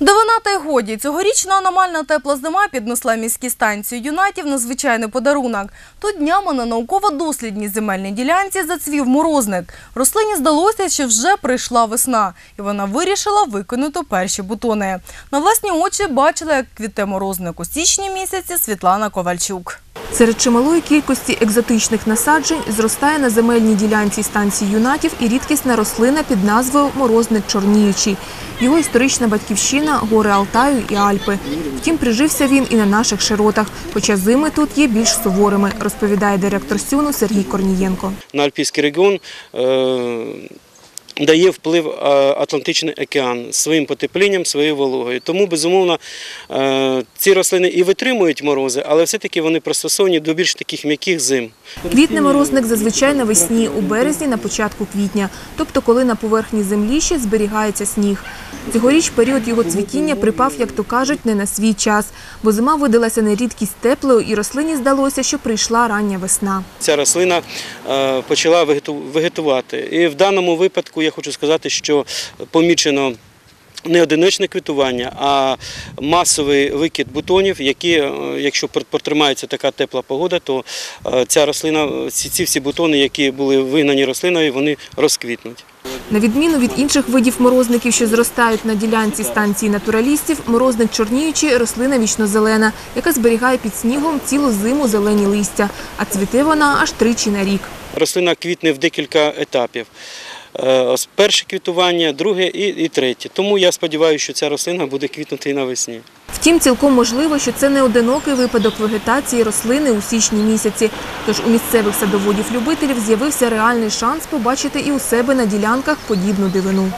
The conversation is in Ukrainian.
Дивина та й годі. Цьогорічна аномальна тепла зима піднесла міській станції юнатів незвичайний подарунок. Тут днями на науково-дослідній земельній ділянці зацвів морозник. Рослині здалося, що вже прийшла весна, і вона вирішила викинути перші бутони. На власні очі бачила, як квіте морозник у січні місяці Світлана Ковальчук. Серед чималої кількості екзотичних насаджень зростає на земельній ділянці станції юнатів і рідкісна рослина під назвою морозник чорніючий. Його історична батьківщина – гори Алтаю і Альпи. Втім, прижився він і на наших широтах, хоча зими тут є більш суворими, розповідає директор Сюну Сергій Корнієнко. на Альпійський регіон е, дає вплив е, Атлантичний океан своїм потеплінням, своєю вологою. Тому, безумовно, е, ці рослини і витримують морози, але все-таки вони пристосовані до більш таких м'яких зим. Квітне морозник зазвичай навесні, у березні на початку квітня, тобто коли на поверхні землі ще зберігається сніг. Цьогоріч період його цвітіння припав, як то кажуть, не на свій час, бо зима видалася на рідкість теплою і рослині здалося, що прийшла рання весна. Ця рослина е, почала вегету- вегетувати. І в даному випадку я хочу сказати, що помічено не одиночне квітування, а масовий викид бутонів, які, е, якщо пр- протримається така тепла погода, то е, ця рослина, ці, ці всі бутони, які були вигнані рослиною, вони розквітнуть. На відміну від інших видів морозників, що зростають на ділянці станції натуралістів, морозник чорніючий – рослина вічнозелена, яка зберігає під снігом цілу зиму зелені листя, а цвіте вона аж тричі на рік. Рослина квітне в декілька етапів. Е, Перше квітування, друге і третє. Тому я сподіваюся, що ця рослина буде квітнути і навесні. Втім, цілком можливо, що це не одинокий випадок вегетації рослини у січні місяці. Тож у місцевих садоводів-любителів з'явився реальний шанс побачити і у себе на ділянках подібну дивину.